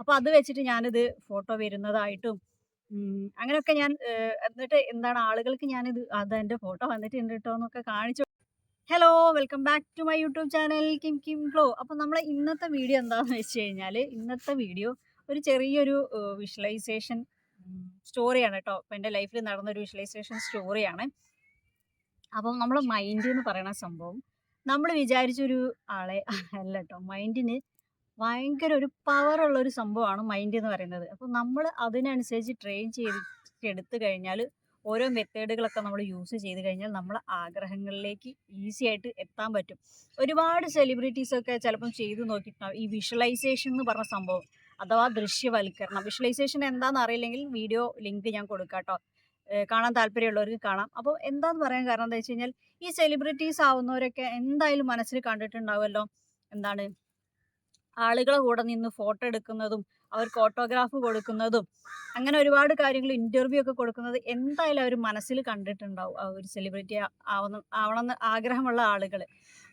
അപ്പോൾ അത് വെച്ചിട്ട് ഞാനിത് ഫോട്ടോ വരുന്നതായിട്ടും അങ്ങനെയൊക്കെ ഞാൻ എന്നിട്ട് എന്താണ് ആളുകൾക്ക് ഞാനിത് എന്റെ ഫോട്ടോ വന്നിട്ടുണ്ട് കേട്ടോ എന്നൊക്കെ കാണിച്ചു. Hello welcome back to my YouTube channel Kim Kim flow. അപ്പോൾ നമ്മളെ ഇന്നത്തെ വീഡിയോ എന്താണെന്ന് വെച്ച് കഴിഞ്ഞാൽ ഇന്നത്തെ വീഡിയോ ഒരു ചെറിയൊരു വിഷ്വലൈസേഷൻ സ്റ്റോറിയാണ് കേട്ടോ അപ്പൊ എന്റെ ലൈഫിൽ നടന്നൊരു വിഷ്വലൈസേഷൻ സ്റ്റോറിയാണ്. അപ്പം നമ്മളെ മൈൻഡ് എന്ന് പറയുന്ന സംഭവം നമ്മൾ വിചാരിച്ചൊരു ആളെ അല്ല കേട്ടോ മൈൻഡിന് ഭയങ്കര ഒരു പവറുള്ള ഒരു സംഭവമാണ് മൈൻഡ് എന്ന് പറയുന്നത്. അപ്പോൾ നമ്മൾ അതിനനുസരിച്ച് ട്രെയിൻ ചെയ്തെടുത്തു കഴിഞ്ഞാൽ ഓരോ മെത്തേഡുകളൊക്കെ നമ്മൾ യൂസ് ചെയ്ത് കഴിഞ്ഞാൽ നമ്മൾ ആഗ്രഹങ്ങളിലേക്ക് ഈസി ആയിട്ട് എത്താൻ പറ്റും. ഒരുപാട് സെലിബ്രിറ്റീസ് ഒക്കെ ചിലപ്പം ചെയ്തു നോക്കിയിട്ടുണ്ടാവും. ഈ വിഷ്വലൈസേഷൻ എന്ന് പറഞ്ഞ സംഭവം അഥവാ ദൃശ്യവൽക്കരണം. വിഷ്വലൈസേഷൻ എന്താണെന്ന് അറിയില്ലെങ്കിൽ വീഡിയോ ലിങ്ക് ഞാൻ കൊടുക്കാം കേട്ടോ കാണാൻ താല്പര്യമുള്ളവർക്ക് കാണാം. അപ്പോൾ എന്താന്ന് പറയാൻ കാരണം എന്താ വെച്ച് കഴിഞ്ഞാൽ ഈ സെലിബ്രിറ്റീസ് ആവുന്നവരൊക്കെ എന്തായാലും മനസ്സിൽ കണ്ടിട്ടുണ്ടാവുമല്ലോ. എന്താണ്? ആളുകളെ കൂടെ നിന്ന് ഫോട്ടോ എടുക്കുന്നതും അവർക്ക് ഓട്ടോഗ്രാഫ് കൊടുക്കുന്നതും അങ്ങനെ ഒരുപാട് കാര്യങ്ങൾ ഇന്റർവ്യൂ ഒക്കെ കൊടുക്കുന്നത് എന്തായാലും അവർ മനസ്സിൽ കണ്ടിട്ടുണ്ടാവും. ഒരു സെലിബ്രിറ്റി ആവണം ആവണമെന്ന് ആഗ്രഹമുള്ള ആളുകൾ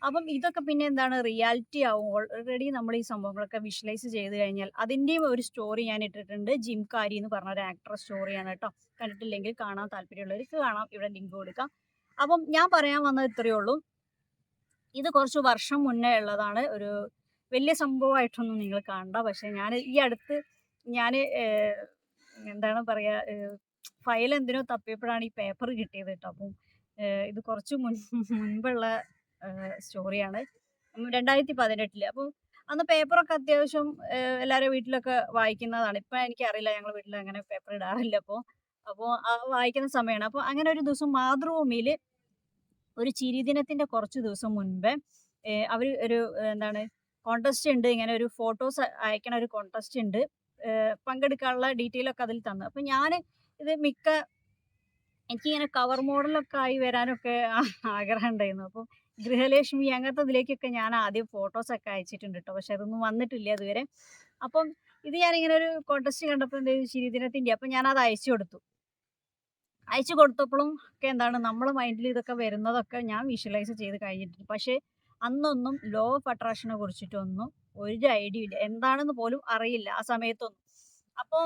അപ്പം ഇതൊക്കെ പിന്നെ എന്താണ് റിയാലിറ്റി ആവും. ഓൾറെഡി നമ്മൾ ഈ സംഭവങ്ങളൊക്കെ വിഷ്വലൈസ് ചെയ്ത് കഴിഞ്ഞാൽ അതിന്റെയും ഒരു സ്റ്റോറി ഞാൻ ഇട്ടിട്ടുണ്ട്. ജിം കാരി എന്ന് പറഞ്ഞ ഒരു ആക്ടർ സ്റ്റോറിയാണ് കേട്ടോ. കണ്ടിട്ടില്ലെങ്കിൽ കാണാൻ താല്പര്യമുള്ളവർക്ക് കാണാം. ഇവിടെ ലിങ്ക് കൊടുക്കാം. അപ്പം ഞാൻ പറയാൻ വന്നത് ഇത്രയേ ഉള്ളൂ. ഇത് കുറച്ച് വർഷം മുന്നേ ഉള്ളതാണ് ഒരു വലിയ സംഭവമായിട്ടൊന്നും നിങ്ങൾ കാണണ്ട പക്ഷെ ഞാൻ ഈ അടുത്ത് ഞാൻ എന്താണ് പറയുക ഫയൽ എന്തിനോ തപ്പിയപ്പോഴാണ് ഈ പേപ്പർ കിട്ടിയത് കേട്ടോ. അപ്പം ഇത് കുറച്ച് മുൻ മുൻപുള്ള സ്റ്റോറിയാണ്. രണ്ടായിരത്തി പതിനെട്ടിൽ അപ്പം അന്ന് പേപ്പറൊക്കെ അത്യാവശ്യം എല്ലാവരും വീട്ടിലൊക്കെ വായിക്കുന്നതാണ്. ഇപ്പം എനിക്കറിയില്ല ഞങ്ങൾ വീട്ടിൽ അങ്ങനെ പേപ്പർ ഇടാറില്ല അപ്പോൾ അപ്പോൾ ആ വായിക്കുന്ന സമയമാണ്. അപ്പോൾ അങ്ങനെ ഒരു ദിവസം മാതൃഭൂമിയിൽ ഒരു ചിരിദിനത്തിന്റെ കുറച്ച് ദിവസം മുൻപേ അവർ ഒരു എന്താണ് കോൺടെസ്റ്റ് ഉണ്ട്. ഇങ്ങനെ ഒരു ഫോട്ടോസ് അയക്കണ ഒരു കോൺടെസ്റ്റ് ഉണ്ട്. പങ്കെടുക്കാനുള്ള ഡീറ്റെയിൽ ഒക്കെ അതിൽ തന്നു. അപ്പം ഞാൻ ഇത് മിക്ക എനിക്കിങ്ങനെ കവർ മോഡലൊക്കെ ആയി വരാനൊക്കെ ആഗ്രഹം ഉണ്ടായിരുന്നു. അപ്പോൾ ഗൃഹലക്ഷ്മി അങ്ങനത്തെ ഇതിലേക്കൊക്കെ ഞാൻ ആദ്യം ഫോട്ടോസൊക്കെ അയച്ചിട്ടുണ്ട് കേട്ടോ പക്ഷെ അതൊന്നും വന്നിട്ടില്ല അതുവരെ അപ്പം ഇത് ഞാനിങ്ങനെ ഒരു കോൺടെസ്റ്റ് കണ്ടപ്പോൾ എന്താ ചിരിദിനത്തിന്റെ ഞാൻ അത് അയച്ചു കൊടുത്തു. അയച്ചു കൊടുത്തപ്പോഴും ഒക്കെ എന്താണ് നമ്മളെ മൈൻഡിൽ ഇതൊക്കെ വരുന്നതൊക്കെ ഞാൻ വിഷ്വലൈസ് ചെയ്ത് കഴിഞ്ഞിട്ടുണ്ട്. പക്ഷേ അന്നൊന്നും ലോ ഓഫ് അട്രാക്ഷനെ കുറിച്ചിട്ടൊന്നും ഒരു ഐഡിയ ഇല്ല. എന്താണെന്ന് പോലും അറിയില്ല ആ സമയത്തൊന്നും. അപ്പോൾ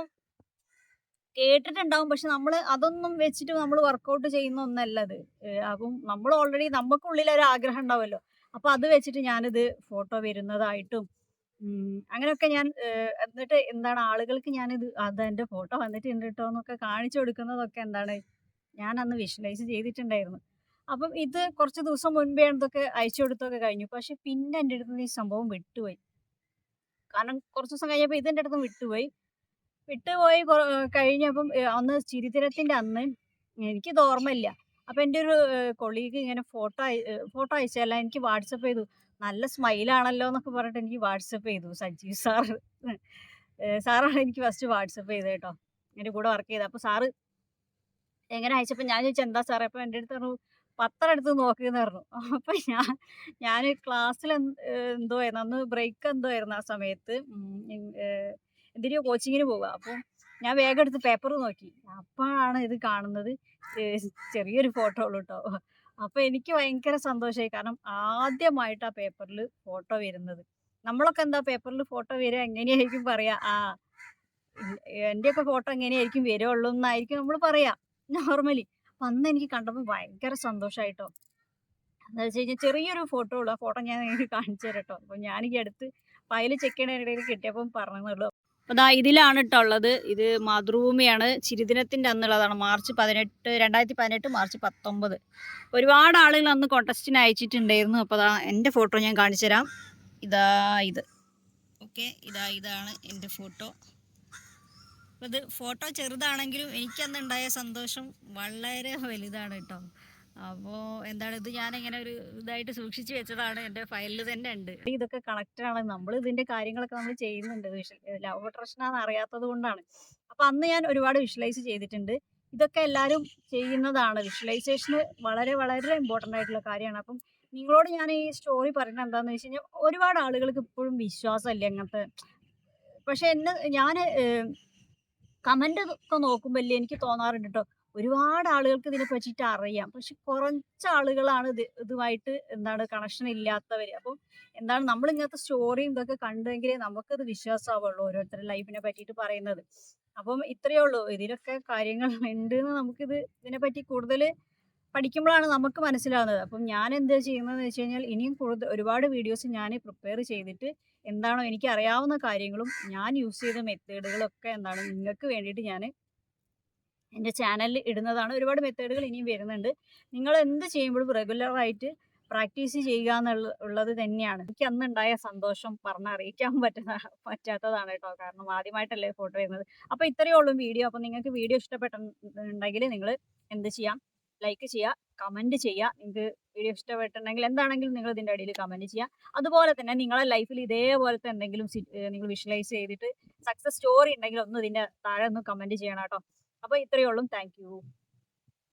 കേട്ടിട്ടുണ്ടാവും. പക്ഷെ നമ്മൾ അതൊന്നും വെച്ചിട്ട് നമ്മൾ വർക്കൗട്ട് ചെയ്യുന്ന ഒന്നല്ല അത് ഏഹ് അപ്പം നമ്മൾ ഓൾറെഡി നമുക്കുള്ളിൽ ഒരു ആഗ്രഹം ഉണ്ടാവുമല്ലോ. അപ്പൊ അത് വെച്ചിട്ട് ഞാനിത് ഫോട്ടോ വരുന്നതായിട്ടും അങ്ങനെയൊക്കെ ഞാൻ എന്നിട്ട് എന്താണ് ആളുകൾക്ക് ഞാനിത് അത് എന്റെ ഫോട്ടോ വന്നിട്ടുണ്ട് കേട്ടോ എന്നൊക്കെ കാണിച്ചു കൊടുക്കുന്നതൊക്കെ എന്താണ്? ഞാൻ അന്ന് വിഷ്വലൈസ് ചെയ്തിട്ടുണ്ടായിരുന്നു. അപ്പം ഇത് കുറച്ച് ദിവസം മുൻപേ ഇതൊക്കെ അയച്ചു കൊടുത്തൊക്കെ കഴിഞ്ഞു. പക്ഷെ പിന്നെ എന്റെ അടുത്ത് ഈ സംഭവം വിട്ടുപോയി. കാരണം കുറച്ച് ദിവസം കഴിഞ്ഞപ്പോൾ ഇതെന്റെ അടുത്ത് വിട്ടുപോയി. വിട്ടുപോയി കഴിഞ്ഞപ്പം അന്ന് ചിരിത്തിരത്തിന്റെ അന്ന് എനിക്ക് ഓർമ്മയില്ല. അപ്പം എന്റെ ഒരു കൊളീഗ് ഇങ്ങനെ ഫോട്ടോ ഫോട്ടോ അയച്ചല്ല എനിക്ക് വാട്സപ്പ് ചെയ്തു. നല്ല സ്മൈലാണല്ലോ എന്നൊക്കെ പറഞ്ഞിട്ട് എനിക്ക് വാട്സപ്പ് ചെയ്തു സജീവ് സാറ്. സാറാണ് എനിക്ക് ഫസ്റ്റ് വാട്സപ്പ് ചെയ്തത് കേട്ടോ. എന്റെ കൂടെ വർക്ക് ചെയ്തത്. അപ്പോൾ സാറ് എങ്ങനെ അയച്ചപ്പോൾ ഞാൻ ചോദിച്ചു എന്താ സാറേ? അപ്പോൾ എന്റെ അടുത്ത് പറഞ്ഞു പത്രം എടുത്ത് നോക്കിയെന്ന് പറഞ്ഞു. അപ്പൊ ഞാൻ ഞാൻ ക്ലാസ്സിൽ എന്തോ ആയിരുന്നു അന്ന് ബ്രേക്ക് എന്തോ ആയിരുന്നു ആ സമയത്ത്. എന്തിനോ കോച്ചിങ്ങിന് പോവുക അപ്പോൾ ഞാൻ വേഗം എടുത്ത് പേപ്പർ നോക്കി. അപ്പോഴാണ് ഇത് കാണുന്നത്. ചെറിയൊരു ഫോട്ടോ ഉള്ളു കേട്ടോ അപ്പൊ എനിക്ക് ഭയങ്കര സന്തോഷമായി കാരണം ആദ്യമായിട്ട് ആ പേപ്പറിൽ ഫോട്ടോ വരുന്നത്. നമ്മളൊക്കെ എന്താ പേപ്പറിൽ ഫോട്ടോ വരിക എങ്ങനെയായിരിക്കും പറയാ? ആ എന്റെയൊക്കെ ഫോട്ടോ എങ്ങനെയായിരിക്കും വരുള്ളൂ എന്നായിരിക്കും നമ്മൾ പറയാ. നോർമലി അപ്പം അന്ന് എനിക്ക് കണ്ടപ്പോൾ ഭയങ്കര സന്തോഷമായിട്ടോ എന്താ വെച്ച് കഴിഞ്ഞാൽ ചെറിയൊരു ഫോട്ടോ ഉള്ളു. ആ ഫോട്ടോ ഞാൻ നിങ്ങൾക്ക് കാണിച്ചു തരട്ടോ. അപ്പോൾ ഈ അടുത്ത് ഫയൽ ചെക്ക് ചെയ്യണ കിട്ടിയപ്പം പറഞ്ഞതുള്ളൂ അപ്പോൾ ദാ ഇതിലാണ് കേട്ടോ ഉള്ളത്. ഇത് മാതൃഭൂമിയാണ്. ചിരിദിനത്തിന്റെ അന്നുള്ളതാണ്. മാർച്ച് പതിനെട്ട് രണ്ടായിരത്തി പതിനെട്ട് മാർച്ച് പത്തൊമ്പത്. ഒരുപാട് ആളുകൾ അന്ന് കോണ്ടസ്റ്റിന് അയച്ചിട്ടുണ്ടായിരുന്നു. അപ്പോൾ ദാ എന്റെ ഫോട്ടോ ഞാൻ കാണിച്ചു തരാം. ഇതാ ഇത്. ഓക്കെ ഇതാ ഇതാണ് എന്റെ ഫോട്ടോ ഇത് ഫോട്ടോ ചെറുതാണെങ്കിലും എനിക്കന്നുണ്ടായ സന്തോഷം വളരെ വലുതാണ് കേട്ടോ. അപ്പോൾ എന്താണ് ഇത് ഞാൻ ഇങ്ങനെ ഒരു ഇതായിട്ട് സൂക്ഷിച്ചു വെച്ചതാണ് എന്റെ ഫയലിൽ തന്നെ ഉണ്ട്. ഇതൊക്കെ ആണ്. നമ്മൾ ഇതിന്റെ കാര്യങ്ങളൊക്കെ നമ്മൾ ചെയ്യുന്നുണ്ട്. ലവ് അട്രാക്ഷനാന്ന് അറിയാത്തത് കൊണ്ടാണ്. അപ്പോൾ അന്ന് ഞാൻ ഒരുപാട് വിഷ്വലൈസ് ചെയ്തിട്ടുണ്ട്. ഇതൊക്കെ എല്ലാവരും ചെയ്യുന്നതാണ്. വിഷ്വലൈസേഷന് വളരെ വളരെ ഇമ്പോർട്ടന്റ് ആയിട്ടുള്ള കാര്യമാണ്. അപ്പം നിങ്ങളോട് ഞാൻ ഈ സ്റ്റോറി പറയുന്നത് എന്താണെന്ന് വെച്ച് കഴിഞ്ഞാൽ ഒരുപാട് ആളുകൾക്ക് ഇപ്പോഴും വിശ്വാസമില്ല അങ്ങനത്തെ? പക്ഷെ എന്നെ ഞാൻ കമന്റ് ഒക്കെ നോക്കുമ്പോൾ അല്ലേ എനിക്ക് തോന്നാറുണ്ട് കേട്ടോ ഒരുപാട് ആളുകൾക്ക് ഇതിനെ പറ്റിയിട്ട് അറിയാം. പക്ഷെ കുറച്ച് ആളുകളാണ് ഇത് ഇതുമായിട്ട് എന്താണ് കണക്ഷൻ ഇല്ലാത്തവർ അപ്പം എന്താണ് നമ്മൾ ഇങ്ങനത്തെ സ്റ്റോറിയും ഇതൊക്കെ കണ്ടെങ്കിലേ നമുക്കത് വിശ്വാസമാവുള്ളൂ ഓരോരുത്തരുടെ ലൈഫിനെ പറ്റിയിട്ട് പറയുന്നത്. അപ്പം ഇത്രയേ ഉള്ളൂ. ഇതിലൊക്കെ കാര്യങ്ങൾ ഉണ്ട് എന്ന് നമുക്കിത് ഇതിനെപ്പറ്റി കൂടുതൽ പഠിക്കുമ്പോഴാണ് നമുക്ക് മനസ്സിലാവുന്നത്. അപ്പം ഞാൻ എന്താ ചെയ്യുന്നതെന്ന് വെച്ച് കഴിഞ്ഞാൽ ഇനിയും കൂടുതൽ ഒരുപാട് വീഡിയോസ് ഞാൻ പ്രിപ്പയർ ചെയ്തിട്ട് എന്താണോ എനിക്ക് അറിയാവുന്ന കാര്യങ്ങളും ഞാൻ യൂസ് ചെയ്ത മെത്തേഡുകളൊക്കെ എന്താണ് നിങ്ങൾക്ക് വേണ്ടിയിട്ട് ഞാൻ എന്റെ ചാനലിൽ ഇടുന്നതാണ്. ഒരുപാട് മെത്തേഡുകൾ ഇനിയും വരുന്നുണ്ട്. നിങ്ങൾ എന്ത് ചെയ്യുമ്പോഴും റെഗുലറായിട്ട് പ്രാക്ടീസ് ചെയ്യുക എന്നുള്ള ഉള്ളത് തന്നെയാണ്. എനിക്ക് അന്നുണ്ടായ സന്തോഷം പറഞ്ഞറിയിക്കാൻ പറ്റുന്ന പറ്റാത്തതാണ് കേട്ടോ. കാരണം ആദ്യമായിട്ടല്ലേ ഫോട്ടോ വരുന്നത് അപ്പോൾ ഇത്രയേ ഉള്ളൂ വീഡിയോ. അപ്പോൾ നിങ്ങൾക്ക് വീഡിയോ ഇഷ്ടപ്പെട്ടിട്ടുണ്ടെങ്കിൽ നിങ്ങൾ എന്ത് ചെയ്യാം? ലൈക്ക് ചെയ്യുക കമന്റ് ചെയ്യുക നിങ്ങൾക്ക് വീഡിയോ ഇഷ്ടപ്പെട്ടിട്ടുണ്ടെങ്കിൽ എന്താണെങ്കിലും നിങ്ങൾ ഇതിന്റെ അടിയിൽ കമന്റ് ചെയ്യുക അതുപോലെ തന്നെ നിങ്ങളെ ലൈഫിൽ ഇതേപോലത്തെ എന്തെങ്കിലും നിങ്ങൾ വിഷ്വലൈസ് ചെയ്തിട്ട് സക്സസ് സ്റ്റോറി ഉണ്ടെങ്കിൽ ഒന്ന് ഇതിന്റെ താഴെ ഒന്ന് കമന്റ് ചെയ്യണം കേട്ടോ. അപ്പോൾ ഇത്രയേ ഉള്ളൂ. താങ്ക്